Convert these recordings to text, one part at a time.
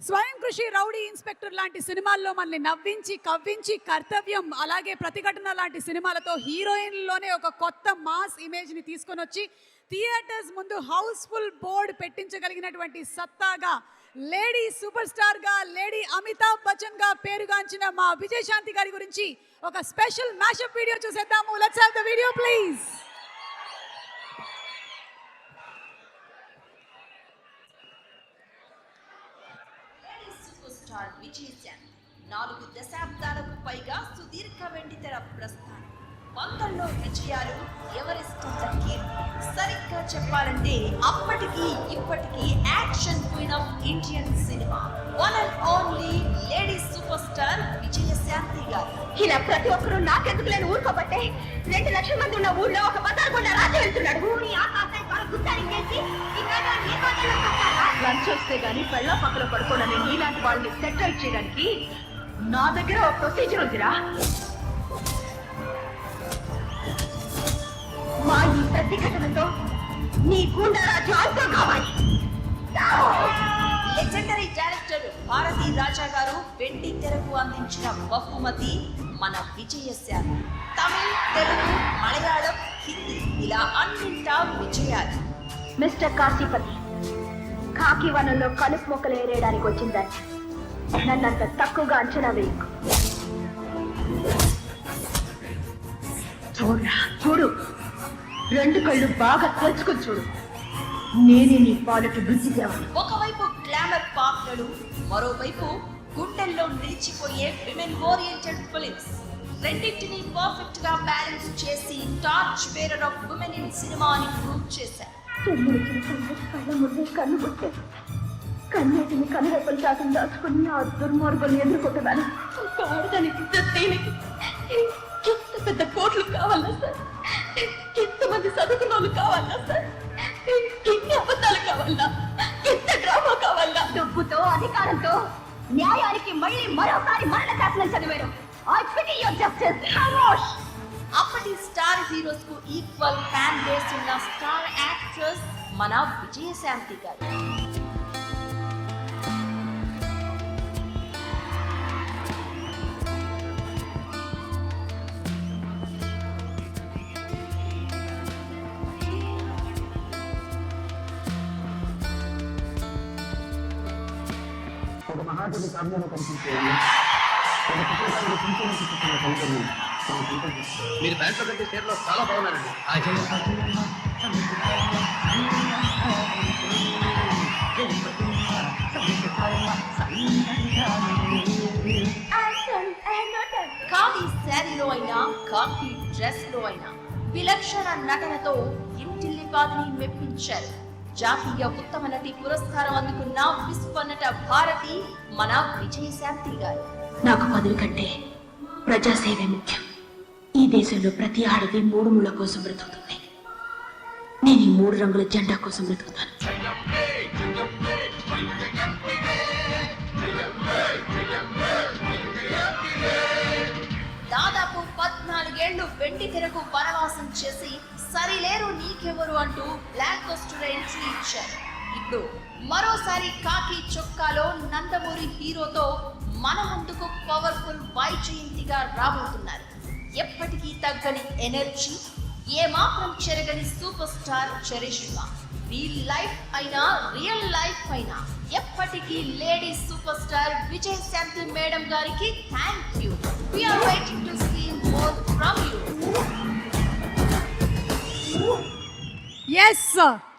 స్వయం కృషి rowdy inspector లాంటి సినిమాల్లో మనల్ని నవ్వించి కవ్వించి కర్తవ్యం అలాగే ప్రతిఘటన లాంటి సినిమాలతో హీరోయిన్లోనే ఒక కొత్త మాస్ ఇమేజ్ని తీసుకొని వచ్చి థియేటర్స్ ముందు హౌస్ఫుల్ బోర్డ్ పెట్టించగలిగినటువంటి సత్తాగా లేడీ సూపర్ స్టార్గా లేడీ అమితాబ్ బచ్చన్గా పేరుగాంచిన మా విజయశాంతి గారి గురించి ఒక స్పెషల్ మ్యాషప్ వీడియో చూసేద్దాము. Let's have the video please super star Vijayashanti నాలుగు దశాబ్దాలకు పైగా సుదీర్ఘ వెండితెర ప్రస్థానం. వందల్లో విజయాలు ఎవరెస్ట్ దక్కీరు సరిగ్గా చెప్పాలంటే అప్పటికి ఇప్పటికి action queen of Indian cinema. One and only lady super star Vijayashanti గారు. ఇలా ప్రతి ఒక్కరూ నాకెందుకు లేని ఊరుకోబట్టే రెండు లక్షల మంది ఉన్న ఊళ్ళో ఒక బజార్ గుండా రాజ్యం వెళ్తున్నాడు. భూమి ఆకాశం చేసి గుత్తారించేసి లంచ్ వస్తే గాని పెళ్ళ పక్కన పడుకోనని నీలాంటి వాళ్ళని సెటిల్ చేయడానికి నా దగ్గర ఒక ప్రొసీజర్ ఉందిరా. మా ఈ ప్రతిఘటనతో నీ గుండా రాజ్యం అంతం కావాలి. లెజెండరీ డైరెక్టర్ భారతీ రాజా గారు వెండి తెరకు అందించిన బహుమతి మన విజయశాంతి తమిళ్ తెలుగు మలయాళం హిందీ ఇలా అన్నింటా విజయాలు. మిస్టర్ కాశీపతి కాకి వనంలో కలుపు మొక్కలు ఏరేయడానికి వచ్చిందని. నన్నంత తక్కువగా అంచనా వేయకు. చూడరా చూడు. రెండు కళ్ళు బాగా తెరుచుకుని చూడు. నేనే నీ పాలకి బుద్ధి ఒకవైపు గ్లామర్ పాత్రలు మరోవైపు గుండెల్లో నిలిచిపోయే విమెన్ ఓరియంటెడ్ ఫిలిమ్స్. రెండింటిని పర్ఫెక్ట్గా బ్యాలెన్స్ చేసి torch bearer of women in cinema అని ప్రూవ్ చేశారు. చెల్లిడిచిన కన్ను కళ్ళ ముందే కన్ను పుట్టే కన్నీటిని కనురెప్పలు చాటును దాచుకుని ఆ దుర్మార్గులను ఎదుర్కొంటున్నాను. ఒక ఆడదానికి దీనికి ఎంత పెద్ద కోట్లు కావాలా సార్ ఎంతమంది చదువుకున్న వాళ్ళు కావాలా సార్ ఎన్ని అబద్ధాలు కావాలా ఎంత డ్రామా కావాలా డబ్బుతో అధికారంతో న్యాయానికి మళ్ళీ మరోసారి మరణ శాసనం చదివారు I pity your justice star heroes కు ఈక్వల్ ఫ్యాన్ బేస్ ఉన్న స్టార్ యాక్ట్రెస్ మన విజయశాంతి గారు ఒక మహాకవి కావ్యంలో కనిపించేది ఒక పుస్తకానికి కుంకుమ చుట్టుకున్న సౌకర్యం మన సొంతం చేసుకోవాలి. మీరు బ్యాంక్ కంటే షేర్లో చాలా బాగున్నారండి. శారీలో అయినా ఖాకీ డ్రెస్లో అయినా విలక్షణ నటనతో ఇంటిల్లిపాదిని మెప్పించారు. జాతీయ ఉత్తమ నటి పురస్కారం అందుకున్న విశ్వనట భారతి మన విజయశాంతి గారు. నాకు పదవి కంటే ప్రజాసేవే ముఖ్యం. దేశంలో ప్రతి ఆడది మూడు ముళ్ళ కోసం బ్రతుకుతుంది. నేను ఈ మూడు రంగుల జెండా కోసం బ్రతుకుతాను. దాదాపు పద్నాలుగేళ్ళు వెండి తెరకు వనవాసం చేసి సరిలేరు నీకెవరు అంటూ బ్లాక్ బస్టర్ ఎంట్రీ ఇచ్చారు. ఇప్పుడు మరోసారి కాకి చొక్కాలో నందమూరి హీరోతో మన ముందుకు పవర్ఫుల్ వైజయంతిగా రాబోతున్నారు. ఎప్పటికీ తగ్గని ఎనర్జీ ఏమాత్రం చెరగని super star charisma. Reel life అయినా రియల్ లైఫ్ అయినా ఎప్పటికీ lady super star Vijayashanti madam గారికి thank you we're waiting to see more from you yes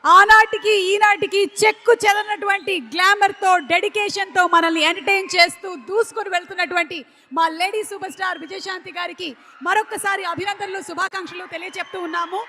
ఆనాటికి ఈనాటికి చెక్కు చెదనటువంటి గ్లామర్తో డెడికేషన్తో మనల్ని ఎంటర్టైన్ చేస్తూ దూసుకొని వెళ్తున్నటువంటి మా లేడీ సూపర్ స్టార్ విజయశాంతి గారికి మరొకసారి అభినందనలు శుభాకాంక్షలు తెలియజెప్తూ ఉన్నాము.